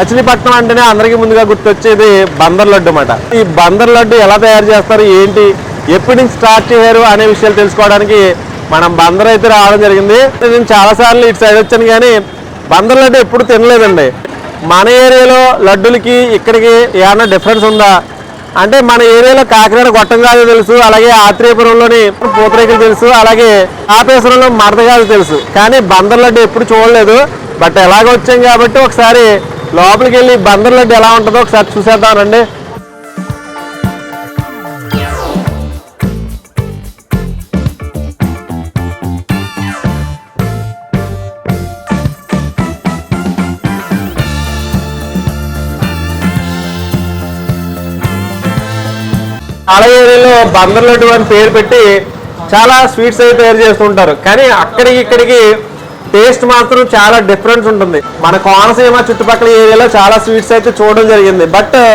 మచిలీపట్నం అంటేనే అందరికీ ముందుగా గుర్తొచ్చేది బందర్ లడ్డు అన్నమాట. ఈ బందర్ లడ్డు ఎలా తయారు చేస్తారు ఏంటి ఎప్పటి నుంచి స్టార్ట్ చేశారు అనే విషయాలు తెలుసుకోవడానికి మనం బందర్ అయితే రావడం జరిగింది. నేను చాలాసార్లు ఇటు సైడ్ వచ్చాను కానీ బందర్ లడ్డు ఎప్పుడు తినలేదండి. మన ఏరియాలో లడ్డులకి ఇక్కడికి ఏమైనా డిఫరెన్స్ ఉందా? అంటే మన ఏరియాలో కాకినాడ గొట్టంగాది తెలుసు అలాగే ఆత్రేయపురంలోని పూతరేకులు తెలుసు అలాగే ఆపేశ్వరంలో మడతగాది తెలుసు. కానీ బందర్ లడ్డు ఎప్పుడు చూడలేదు. బట్ ఎలాగ వచ్చాం కాబట్టి ఒకసారి లోపలికి వెళ్ళి బందర్ లడ్డు ఎలా ఉంటుందో ఒకసారి చూసేద్దామండి చాలా ఏరియాలో బందర్ లడ్డు అని పేరు పెట్టి చాలా స్వీట్స్ అయితే తయారు చేస్తుంటారు కానీ అక్కడికి ఇక్కడికి టేస్ట్ మాత్రం చాలా డిఫరెన్స్ ఉంటుంది. మన కోనసీమ చుట్టుపక్కల ఏరియాలో చాలా స్వీట్స్ అయితే చూడడం జరిగింది. బట్ uh,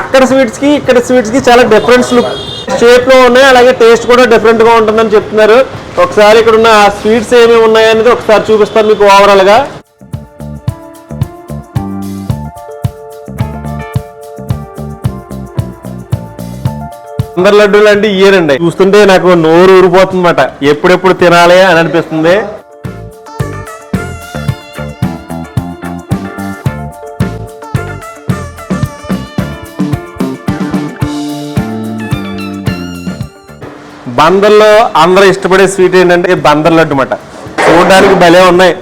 అక్కడ స్వీట్స్కి ఇక్కడ స్వీట్స్కి చాలా డిఫరెన్స్ లుక్. షేప్లో ఉన్నాయి అలాగే టేస్ట్ కూడా డిఫరెంట్గా ఉంటుందని చెప్తున్నారు. ఒకసారి ఇక్కడ ఉన్న స్వీట్స్ ఏమేమి ఉన్నాయనేది ఒకసారి చూపిస్తాను మీకు ఓవరాల్గా అందరి లడ్డూలు అంటే ఇయ్యనండి. చూస్తుంటే నాకు నోరు ఊరిపోతుందన్నమాట. ఎప్పుడెప్పుడు తినాలి అని అనిపిస్తుంది. బందర్లో అందరూ ఇష్టపడే స్వీట్ ఏంటంటే బందర్ లడ్డు అన్నమాట చూడడానికి భలే ఉన్నాయి.